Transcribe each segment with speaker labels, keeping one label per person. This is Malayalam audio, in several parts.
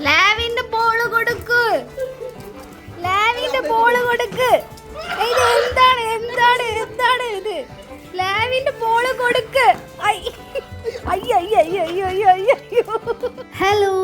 Speaker 1: ലാവിന്റെ ബോൾ കൊടുക്ക്. ലാവിന്റെ ബോൾ കൊടുക്ക്. ഇത് എന്താണ് എന്താണ് എന്താണ് ഇത്? ലാവിന്റെ ബോൾ കൊടുക്ക്. Hello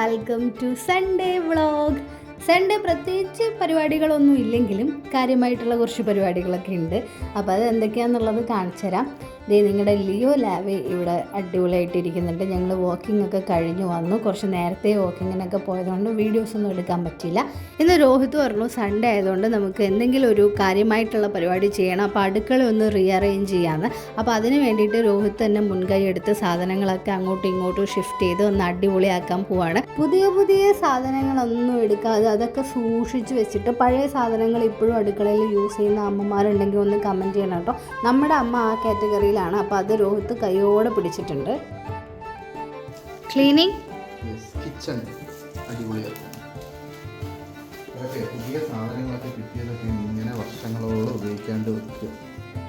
Speaker 1: welcome to Sunday vlog. Sunday പ്രത്യേകിച്ച് പരിപാടികളൊന്നും ഇല്ലെങ്കിലും കാര്യമായിട്ടുള്ള കുറച്ച് പരിപാടികളൊക്കെ ഉണ്ട്. അപ്പോൾ അത് എന്തൊക്കെയാണെന്നുള്ളത് കാണിച്ചു തരാം ദേ നിങ്ങളുടെ ലിയോ ലാവ് ഇവിടെ അടിപൊളിയായിട്ട് ഇരിക്കുന്നുണ്ട് ഞങ്ങൾ വാക്കിംഗ് ഒക്കെ കഴിഞ്ഞു വന്നു. കുറച്ച് നേരത്തെ വാക്കിങ്ങിനൊക്കെ പോയതുകൊണ്ട് വീഡിയോസ് ഒന്നും എടുക്കാൻ പറ്റിയില്ല. ഇന്ന് രോഹിത് പറഞ്ഞു സൺഡേ ആയതുകൊണ്ട് നമുക്ക് എന്തെങ്കിലും ഒരു കാര്യമായിട്ടുള്ള പരിപാടി ചെയ്യണം. അപ്പോൾ അടുക്കള ഒന്ന് റീഅറേഞ്ച് ചെയ്യാമെന്ന് അപ്പോൾ അതിന് വേണ്ടിയിട്ട് രോഹിത് തന്നെ മുൻകൈ എടുത്ത് സാധനങ്ങളൊക്കെ അങ്ങോട്ടും ഇങ്ങോട്ടും ഷിഫ്റ്റ് ചെയ്ത് ഒന്ന് അടിപൊളിയാക്കാൻ പോവാണ്. പുതിയ പുതിയ സാധനങ്ങളൊന്നും എടുക്കാതെ അതൊക്കെ സൂക്ഷിച്ച് വെച്ചിട്ട് പഴയ സാധനങ്ങൾ ഇപ്പോഴും അടുക്കളയിൽ യൂസ് ചെയ്യുന്ന അമ്മമാരുണ്ടെങ്കിൽ ഒന്ന് കമന്റ് ചെയ്യണം കേട്ടോ. നമ്മുടെ അമ്മ ആ കാറ്റഗറിയിലാണ് അപ്പോൾ അത് രോഹിത്ത് കൈയോടെ പിടിച്ചിട്ടുണ്ട്. ക്ലീനിങ്
Speaker 2: കിച്ചൺ അടിപൊളിയായിരുന്നു ഇതൊക്കെ പുതിയ സാധനങ്ങളൊക്കെ കിട്ടിയതൊക്കെ ഇങ്ങനെ വർഷങ്ങളോളം ഉപയോഗിക്കാണ്ട് വെക്കുക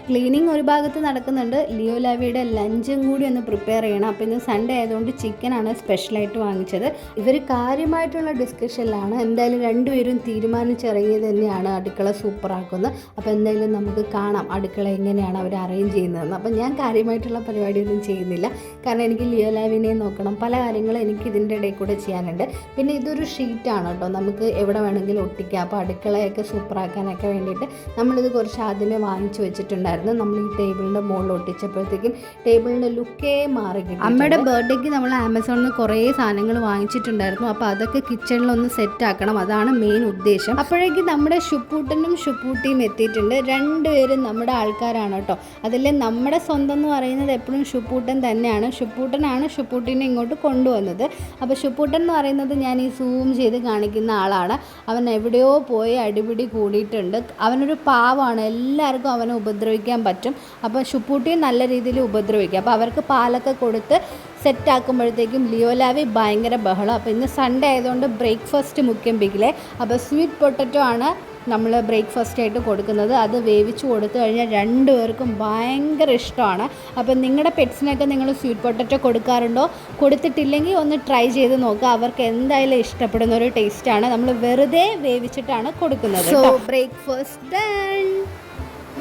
Speaker 1: ക്ലീനിങ് ഒരു ഭാഗത്ത് നടക്കുന്നുണ്ട്. ലിയോ ലാവിയുടെ ലഞ്ചും കൂടി ഒന്ന് പ്രിപ്പയർ ചെയ്യണം. അപ്പോൾ ഇന്ന് സൺഡേ ആയതുകൊണ്ട് ചിക്കനാണ് സ്പെഷ്യലായിട്ട് വാങ്ങിച്ചത്. ഇവർ കാര്യമായിട്ടുള്ള ഡിസ്കഷനിലാണ് എന്തായാലും രണ്ടുപേരും തീരുമാനിച്ചിറങ്ങിയത് തന്നെയാണ് അടുക്കള സൂപ്പറാക്കുന്നത് അപ്പോൾ എന്തായാലും നമുക്ക് കാണാം അടുക്കള എങ്ങനെയാണ് അവർ അറേഞ്ച് ചെയ്യുന്നതെന്ന്. അപ്പോൾ ഞാൻ കാര്യമായിട്ടുള്ള പരിപാടിയൊന്നും ചെയ്യുന്നില്ല. കാരണം എനിക്ക് ലിയോ ലാവിനെ നോക്കണം. പല കാര്യങ്ങളും എനിക്ക് ഇതിന്റെ ഇടയിൽ കൂടെ ചെയ്യാനുണ്ട്. പിന്നെ ഇതൊരു ഷീറ്റാണ് കേട്ടോ. നമുക്ക് എവിടെ വേണമെങ്കിലും ഒട്ടിക്കാം. അപ്പോൾ അടുക്കളയൊക്കെ സൂപ്പറാക്കാനൊക്കെ വേണ്ടിയിട്ട് നമ്മളിത് കുറച്ച് ആദ്യമേ വാങ്ങിച്ചു വെച്ചിട്ടുണ്ടായിരുന്നു നമ്മൾ ഈ ടേബിളിന്റെ മുകളിൽ ഒട്ടിച്ചപ്പോഴത്തേക്കും ടേബിളിന്റെ ലുക്കേ മാറി അമ്മയുടെ ബർത്ത്ഡേക്ക് നമ്മൾ ആമസോണിൽ നിന്ന് കുറേ സാധനങ്ങൾ വാങ്ങിച്ചിട്ടുണ്ടായിരുന്നു. അപ്പോൾ അതൊക്കെ കിച്ചണിലൊന്ന് സെറ്റ് ആക്കണം. അതാണ് മെയിൻ ഉദ്ദേശം. അപ്പോഴേക്കും നമ്മുടെ ഷുപ്പൂട്ടനും ഷുപ്പൂട്ടിയും എത്തിയിട്ടുണ്ട്. രണ്ടുപേരും നമ്മുടെ ആൾക്കാരാണ് കേട്ടോ. അതിൽ നമ്മുടെ സ്വന്തം എന്ന് പറയുന്നത് എപ്പോഴും ഷുപ്പൂട്ടൻ തന്നെയാണ്. ഷുപ്പൂട്ടനാണ് ഷുപ്പൂട്ടിനെ ഇങ്ങോട്ട് കൊണ്ടുവന്നത്. അപ്പോൾ ഷുപ്പൂട്ടൻ എന്ന് പറയുന്നത് ഞാൻ ഈ സൂം ചെയ്ത് കാണിക്കുന്ന ആളാണ്. അവൻ എവിടെയോ പോയി അടിപിടി കൂടിയിട്ടുണ്ട്. അവനൊരു പാവമാണ് എല്ലാവർക്കും അവനെ ഉപദ്രവിക്കാൻ പറ്റും. അപ്പോൾ ശുപ്പൂട്ടിയും നല്ല രീതിയിൽ ഉപദ്രവിക്കും. അപ്പോൾ അവർക്ക് പാലൊക്കെ കൊടുത്ത് സെറ്റ് ആക്കുമ്പോഴത്തേക്കും ലിയോലാവി ഭയങ്കര ബഹളം. അപ്പോൾ ഇന്ന് സൺഡേ ആയതുകൊണ്ട് ബ്രേക്ക്ഫാസ്റ്റ് മുഖ്യം പിക്കിലെ അപ്പോൾ സ്വീറ്റ് പൊട്ടറ്റോ ആണ് നമ്മൾ ബ്രേക്ക്ഫാസ്റ്റ് ആയിട്ട് കൊടുക്കുന്നത്. അത് വേവിച്ച് കൊടുത്തു കഴിഞ്ഞാൽ രണ്ടുപേർക്കും ഭയങ്കര ഇഷ്ടമാണ്. അപ്പം നിങ്ങളുടെ പെറ്റ്സിനൊക്കെ നിങ്ങൾ സ്വീറ്റ് പൊട്ടറ്റോ കൊടുക്കാറുണ്ടോ? കൊടുത്തിട്ടില്ലെങ്കിൽ ഒന്ന് ട്രൈ ചെയ്ത് നോക്കുക അവർക്ക് എന്തായാലും ഇഷ്ടപ്പെടുന്ന ഒരു ടേസ്റ്റാണ് നമ്മൾ വെറുതെ വേവിച്ചിട്ടാണ് കൊടുക്കുന്നത് സോ ബ്രേക്ക്ഫാസ്റ്റ്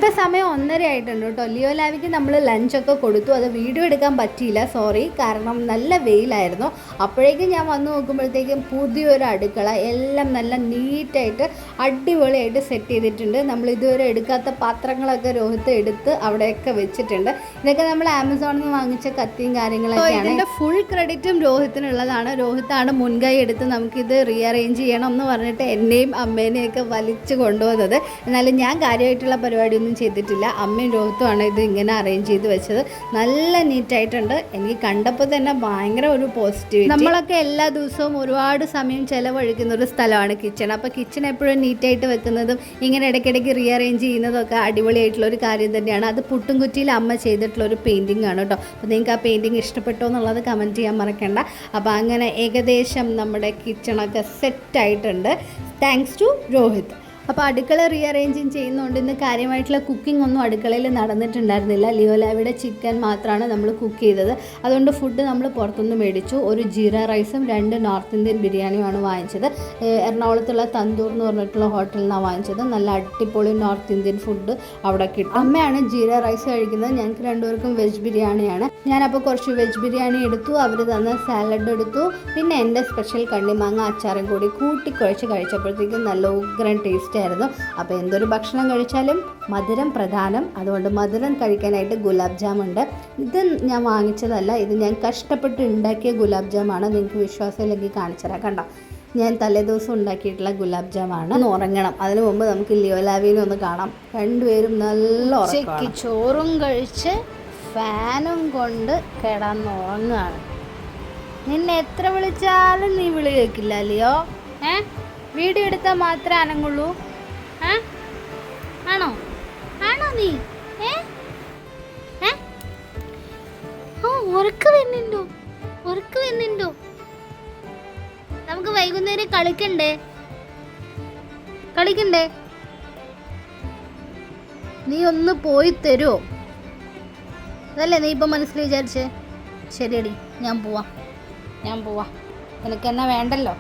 Speaker 1: ഡൺ ഇപ്പം സമയം ഒന്നര ആയിട്ടുണ്ട് കേട്ടോ. ലിയോ ലാവിക്ക് നമ്മൾ ലഞ്ചൊക്കെ കൊടുത്തു. അത് വീഡിയോ എടുക്കാൻ പറ്റിയില്ല. സോറി കാരണം നല്ല വെയിലായിരുന്നു. അപ്പോഴേക്കും ഞാൻ വന്നു നോക്കുമ്പോഴത്തേക്കും പുതിയൊരു അടുക്കള. എല്ലാം നല്ല നീറ്റായിട്ട് അടിപൊളിയായിട്ട് സെറ്റ് ചെയ്തിട്ടുണ്ട്. നമ്മൾ ഇതുവരെ എടുക്കാത്ത പാത്രങ്ങളൊക്കെ രോഹിത്ത് എടുത്ത് അവിടെയൊക്കെ വെച്ചിട്ടുണ്ട്. ഇതൊക്കെ നമ്മൾ ആമസോണിൽ നിന്ന് വാങ്ങിച്ച കത്തിയും കാര്യങ്ങളൊക്കെയാണ്. ഇതിന്റെ ഫുൾ ക്രെഡിറ്റും രോഹിത്തിനുള്ളതാണ്. രോഹിത്താണ് മുൻകൈ എടുത്ത് നമുക്കിത് റീഅറേഞ്ച് ചെയ്യണം എന്ന് പറഞ്ഞിട്ട് എന്നെയും അമ്മേനെയൊക്കെ വലിച്ചു കൊണ്ടുവന്നത്. എന്നാലും ഞാൻ കാര്യമായിട്ടുള്ള പരിപാടിയൊന്നും ചെയ്തിട്ടില്ല. അമ്മയും രോഹിത്തുമാണ് ഇത് ഇങ്ങനെ അറേഞ്ച് ചെയ്ത് വെച്ചത്. നല്ല നീറ്റായിട്ടുണ്ട്. എനിക്ക് കണ്ടപ്പോൾ തന്നെ ഭയങ്കര ഒരു പോസിറ്റീവ് നമ്മളൊക്കെ എല്ലാ ദിവസവും ഒരുപാട് സമയം ചിലവഴിക്കുന്ന ഒരു സ്ഥലമാണ് കിച്ചൺ അപ്പോൾ കിച്ചൺ എപ്പോഴും നീറ്റായിട്ട് വെക്കുന്നതും ഇങ്ങനെ ഇടയ്ക്കിടയ്ക്ക് റീഅറേഞ്ച് ചെയ്യുന്നതും ഒക്കെ അടിപൊളിയായിട്ടുള്ള ഒരു കാര്യം തന്നെയാണ്. അത് പുട്ടുംകുറ്റിയിൽ അമ്മ ചെയ്തിട്ടുള്ള ഒരു പെയിന്റിംഗ് ആണ് കേട്ടോ. അപ്പോൾ നിങ്ങൾക്ക് ആ പെയിന്റിങ് ഇഷ്ടപ്പെട്ടോ എന്നുള്ളത് കമന്റ് ചെയ്യാൻ മറക്കണ്ട. അപ്പോൾ അങ്ങനെ ഏകദേശം നമ്മുടെ കിച്ചണൊക്കെ സെറ്റായിട്ടുണ്ട് താങ്ക്സ് ടു രോഹിത്. അപ്പോൾ അടുക്കള റീഅറേഞ്ചിങ് ചെയ്യുന്നതുകൊണ്ട് ഇന്ന് കാര്യമായിട്ടുള്ള കുക്കിംഗ് ഒന്നും അടുക്കളയിൽ നടന്നിട്ടുണ്ടായിരുന്നില്ല. ലിയോലാവിയുടെ ചിക്കൻ മാത്രമാണ് നമ്മൾ കുക്ക് ചെയ്തത്. അതുകൊണ്ട് ഫുഡ് നമ്മൾ പുറത്തുനിന്ന് മേടിച്ചു. ഒരു ജീര റൈസും രണ്ട് നോർത്ത് ഇന്ത്യൻ ബിരിയാണിയുമാണ് വാങ്ങിച്ചത്. എറണാകുളത്തുള്ള തന്തൂർ എന്ന് പറഞ്ഞിട്ടുള്ള ഹോട്ടലിൽ നിന്നാണ് വാങ്ങിച്ചത്. നല്ല അടിപൊളി നോർത്ത് ഇന്ത്യൻ ഫുഡ് അവിടെ കിട്ടും. അമ്മയാണ് ജീര റൈസ് കഴിക്കുന്നത്. ഞങ്ങൾക്ക് രണ്ടുപേർക്കും വെജ് ബിരിയാണിയാണ്. ഞാനപ്പോൾ കുറച്ച് വെജ് ബിരിയാണി എടുത്തു. അവർ തന്ന സാലഡ് എടുത്തു. പിന്നെ എന്റെ സ്പെഷ്യൽ കണ്ണിമാങ്ങ അച്ചാറും കൂടി കൂട്ടിക്കുഴച്ച് കഴിച്ചപ്പോഴത്തേക്കും നല്ല ഉഗ്രൻ ടേസ്റ്റ് ആയിരുന്നു അപ്പോൾ എന്തൊരു ഭക്ഷണം കഴിച്ചാലും മധുരം പ്രധാനം. അതുകൊണ്ട് മധുരം കഴിക്കാനായിട്ട് ഗുലാബ് ജാം ഉണ്ട്. ഇത് ഞാൻ വാങ്ങിച്ചതല്ല. ഇത് ഞാൻ കഷ്ടപ്പെട്ട് ഉണ്ടാക്കിയ ഗുലാബ് ജാമാണ് നിങ്ങൾക്ക് വിശ്വാസമില്ലെങ്കിൽ കാണിച്ചു തരാം കണ്ടോ ഞാൻ തലേദിവസം ഉണ്ടാക്കിയിട്ടുള്ള ഗുലാബ് ജാമാണ് ഒന്ന് ഉറങ്ങണം. അതിനു മുമ്പ് നമുക്ക് ലിയോലാവിനെ ഒന്ന് കാണാം. രണ്ടുപേരും നല്ല ഉച്ചയ്ക്ക് ചോറും കഴിച്ച് ഫാനും കൊണ്ട് കിടന്നുറങ്ങുകയാണ് നിന്നെ എത്ര വിളിച്ചാലും നീ വിളി കേൾക്കില്ല ലിയോ? ഏ? വീഡിയോ എടുത്താൽ മാത്രമേ അനങ്ങുള്ളൂ. ആ ആണോ? ആണോ നീ? ഓ ഉറക്ക് വരുന്നുണ്ടോ? ഉറക്ക് വരുന്നുണ്ടോ? നമുക്ക് വൈകുന്നേരം കളിക്കണ്ടേ? കളിക്കണ്ടേ? നീ ഒന്ന് പോയി തരുമോ അതല്ലേ നീ ഇപ്പം മനസ്സിൽ വിചാരിച്ചേ? ശരിയടി ഞാൻ പോവാ. ഞാൻ പോവാ. നിനക്ക് എന്നാ വേണ്ടല്ലോ?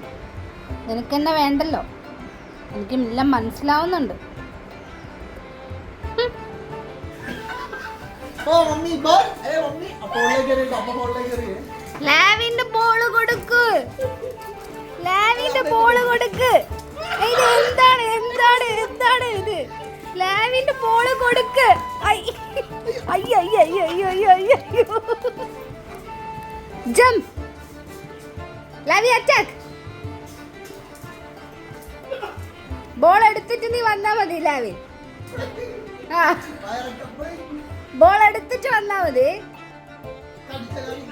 Speaker 1: നിനക്ക് എന്നെ വേണ്ടല്ലോ. എനിക്ക് എല്ലാം മനസ്സിലാവുന്നുണ്ട്. ലാവിന്റെ ബോൾ കൊടുക്ക്. ലാവിന്റെ ബോൾ കൊടുക്ക്. ഇത് എന്താണ്? എന്താണ്? എന്താണ് ഇത്? ലാവിന്റെ ബോൾ കൊടുക്ക്. നീ വന്നാ മതി ലാവി ആ
Speaker 2: വയറൊക്കെ പോയി
Speaker 1: ബോൾ എടുത്തിട്ട് വന്നാ മതി
Speaker 2: കടിച്ച കളി.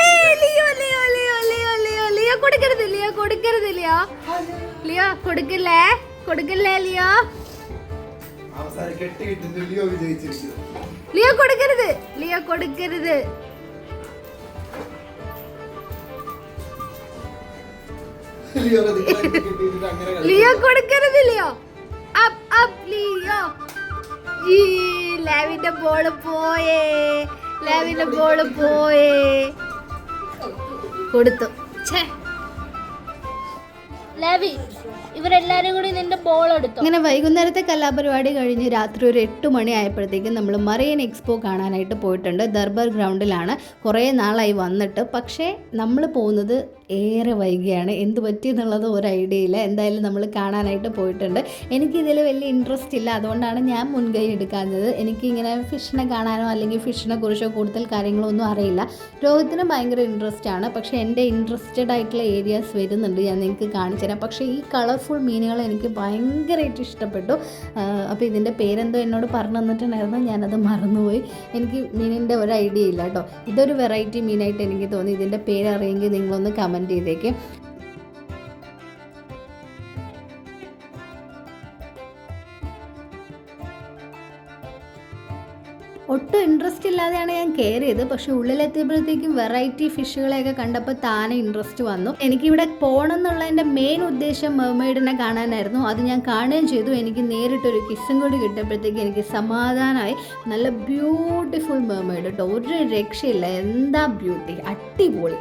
Speaker 1: ഏയ് Leo Leo Leo Leo Leo Leo കൊടുക്കരുത് ലിയോ കൊടുക്കരുത് ലിയോ ലിയോ കൊടുക്കില്ലേ കൊടുക്കില്ലേ ലിയോ
Speaker 2: അവസാനം കെട്ടി കിട്ടുന്നു ലിയോ വിജയിച്ചിരിക്കുന്നു
Speaker 1: ലിയോ കൊടുക്കരുത് ലിയോ കൊടുക്കരുത്
Speaker 2: ലിയോ
Speaker 1: കൊടുക്കരുത് ലിയോ. Up up Leo. ഈ ലാവിന്റെ ബോൾ പോയേ. ലാവിന്റെ ബോൾ പോയേ. കൊടുത്തു. ഛേ.
Speaker 3: ലാവി ഇവരെല്ലാരും കൂടി നിന്റെ ബോൾ എടുത്തു?
Speaker 1: ഇങ്ങനെ വൈകുന്നേരത്തെ കലാപരിപാടി കഴിഞ്ഞ് രാത്രി ഒരു എട്ട് മണി ആയപ്പോഴത്തേക്കും നമ്മൾ മറിയൻ എക്സ്പോ കാണാനായിട്ട് പോയിട്ടുണ്ട്. ദർബാർ ഗ്രൗണ്ടിലാണ് കുറേ നാളായി വന്നിട്ട്. പക്ഷേ നമ്മൾ പോകുന്നത് ഏറെ വൈകിയാണ്. എന്ത് പറ്റി എന്നുള്ളത് ഒരു ഐഡിയ ഇല്ല. എന്തായാലും നമ്മൾ കാണാനായിട്ട് പോയിട്ടുണ്ട്. എനിക്കിതിൽ വലിയ ഇൻട്രസ്റ്റ് ഇല്ല. അതുകൊണ്ടാണ് ഞാൻ മുൻകൈ എടുക്കാഞ്ഞത്. എനിക്കിങ്ങനെ ഫിഷിനെ കാണാനോ അല്ലെങ്കിൽ ഫിഷിനെ കുറിച്ചോ കൂടുതൽ കാര്യങ്ങളൊന്നും അറിയില്ല. രോഹിത്തിന് ഭയങ്കര ഇൻട്രസ്റ്റ് ആണ്. പക്ഷേ എന്റെ ഇൻട്രസ്റ്റഡ് ആയിട്ടുള്ള ഏരിയാസ് വരുന്നുണ്ട്. ഞാൻ നിങ്ങൾക്ക് കാണിച്ചു തരാം. പക്ഷേ ഈ കളർഫുൾ മീനുകൾ എനിക്ക് ഭയങ്കരമായിട്ട് ഇഷ്ടപ്പെട്ടു. അപ്പോൾ ഇതിന്റെ പേരെന്തോ എന്നോട് പറഞ്ഞു തന്നിട്ടുണ്ടായിരുന്നു. ഞാനത് മറന്നുപോയി. എനിക്ക് മീനിന്റെ ഒരു ഐഡിയ ഇല്ല കേട്ടോ. ഇതൊരു വെറൈറ്റി മീനായിട്ട് എനിക്ക് തോന്നി. ഇതിന്റെ പേര് അറിയെങ്കിൽ നിങ്ങളൊന്ന് കമന്റ് ചെയ്തേക്ക്. ഒട്ടും ഇൻട്രസ്റ്റ് ഇല്ലാതെയാണ് ഞാൻ കയറിയത് പക്ഷെ ഉള്ളിലെത്തിയപ്പോഴത്തേക്കും വെറൈറ്റി ഫിഷുകളെയൊക്കെ കണ്ടപ്പോൾ താനെ ഇൻട്രസ്റ്റ് വന്നു. എനിക്കിവിടെ പോകണം എന്നുള്ളതിന്റെ മെയിൻ ഉദ്ദേശം മെർമെയ്ഡിനെ കാണാനായിരുന്നു. അത് ഞാൻ കാണുകയും ചെയ്തു. എനിക്ക് നേരിട്ടൊരു കിസ്സും കൂടി കിട്ടിയപ്പോഴത്തേക്ക് എനിക്ക് സമാധാനമായി. നല്ല ബ്യൂട്ടിഫുൾ മെർമെയ്ഡ് കേട്ടോ. ഒരു രക്ഷയില്ല. എന്താ ബ്യൂട്ടി അടിപൊളി.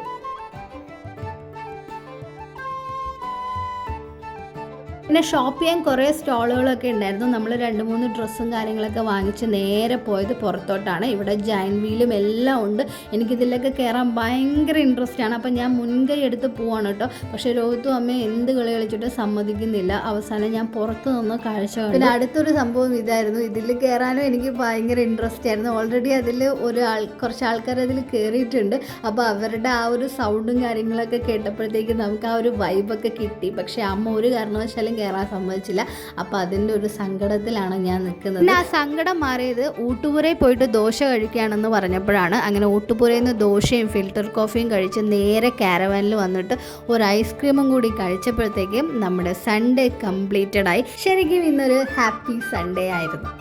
Speaker 1: പിന്നെ ഷോപ്പ് ചെയ്യാൻ കുറേ സ്റ്റോളുകളൊക്കെ ഉണ്ടായിരുന്നു. നമ്മൾ രണ്ട് മൂന്ന് ഡ്രസ്സും കാര്യങ്ങളൊക്കെ വാങ്ങിച്ച് നേരെ പോയത് പുറത്തോട്ടാണ്. ഇവിടെ ജൈൻ വീലും എല്ലാം ഉണ്ട്. എനിക്കിതിലൊക്കെ കയറാൻ ഭയങ്കര ഇൻട്രസ്റ്റ് ആണ്. അപ്പം ഞാൻ മുൻകൈ എടുത്ത് പോവാണ് കേട്ടോ. പക്ഷേ രോഹിത്തും അമ്മയും എന്ത് കളി കളിച്ചിട്ട് സമ്മതിക്കുന്നില്ല. അവസാനം ഞാൻ പുറത്ത് നിന്ന് കാഴ്ച പിന്നെ അടുത്തൊരു സംഭവം ഇതായിരുന്നു. ഇതിൽ കയറാനും എനിക്ക് ഭയങ്കര ഇൻട്രസ്റ്റ് ആയിരുന്നു. ഓൾറെഡി അതിൽ ഒരു ആൾ കുറച്ച് ആൾക്കാർ അതിൽ കയറിയിട്ടുണ്ട് അപ്പോൾ അവരുടെ ആ ഒരു സൗണ്ടും കാര്യങ്ങളൊക്കെ കേട്ടപ്പോഴത്തേക്ക് നമുക്ക് ആ ഒരു വൈബൊക്കെ കിട്ടി. പക്ഷേ അമ്മ ഒരു കാരണവശാലും കയറാൻ സമ്മതിച്ചില്ല. അപ്പോൾ അതിന്റെ ഒരു സങ്കടത്തിലാണ് ഞാൻ നിൽക്കുന്നത്. ആ സങ്കടം മാറിയത് ഊട്ടുപുരയിൽ പോയിട്ട് ദോശ കഴിക്കുകയാണെന്ന് പറഞ്ഞപ്പോഴാണ്. അങ്ങനെ ഊട്ടുപുരയിൽ നിന്ന് ദോശയും ഫിൽറ്റർ കോഫിയും കഴിച്ച് നേരെ കാരവാനിൽ വന്നിട്ട് ഒരു ഐസ്ക്രീമും കൂടി കഴിച്ചപ്പോഴത്തേക്കും നമ്മുടെ സൺഡേ കംപ്ലീറ്റഡ് ആയി. ശരിക്കും ഇന്നൊരു ഹാപ്പി സൺഡേ ആയിരുന്നു.